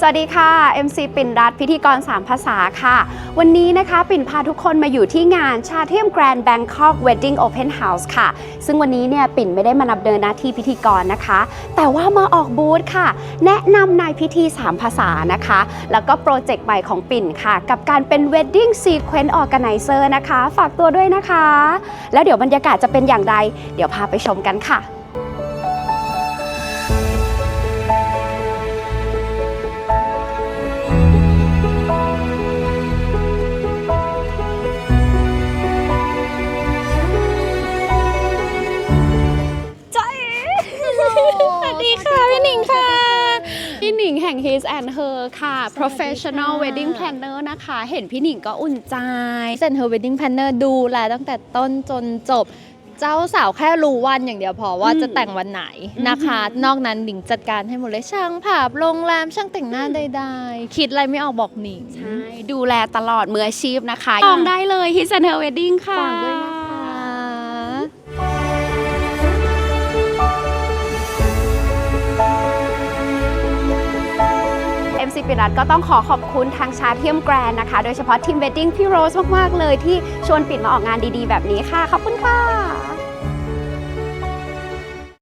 สวัสดีค่ะ MC ปิ่นรัฐพิธีกร 3 ภาษาค่ะ วันนี้นะคะปิ่นพาทุกคนมาอยู่ที่งานชาเทียมแกรนด์แบงคอกเวดดิ้งโอเพนเฮาส์ค่ะ ซึ่งวันนี้เนี่ยปิ่นไม่ได้มานับเดินหน้าที่พิธีกรนะคะ แต่ว่ามาออกบูธค่ะ แนะนำในพิธี 3 ภาษานะคะ แล้วก็โปรเจกต์ใหม่ของปิ่นค่ะ กับการเป็น Wedding Sequence Organizer นะคะ ฝากตัวด้วยนะคะ แล้วเดี๋ยวบรรยากาศจะเป็นอย่างไร เดี๋ยวพาไปชมกันค่ะ พี่หนิงแห่ง His and Her ค่ะ Professional Wedding Planner นะคะ เห็นพี่หนิงก็อุ่นใจเซนเฮอร์เวดดิ้งแพนเนอร์ดูแลตั้งแต่ต้นจนจบ เจ้าสาวแค่รู้วันอย่างเดียวพอว่าอืมจะแต่งวันไหนนะคะ นอกนั้นหนิงจัดการให้หมดเลยช่างภาพโรงแรมช่างแต่งหน้าใดๆคิดอะไรไม่ออกบอกหนิงใช่ดูแลตลอดมืออาชีพนะคะจองได้เลย His and Her Wedding ค่ะ ฝากด้วยนะคะ ซีปิรัตก็ต้องขอขอบคุณทางชาเทียมแกรนนะคะ โดยเฉพาะทีมเวดดิ้งพี่โรสมาก ๆ เลยที่ชวนปิดมาออกงานดีๆ แบบนี้ค่ะ ขอบคุณค่ะ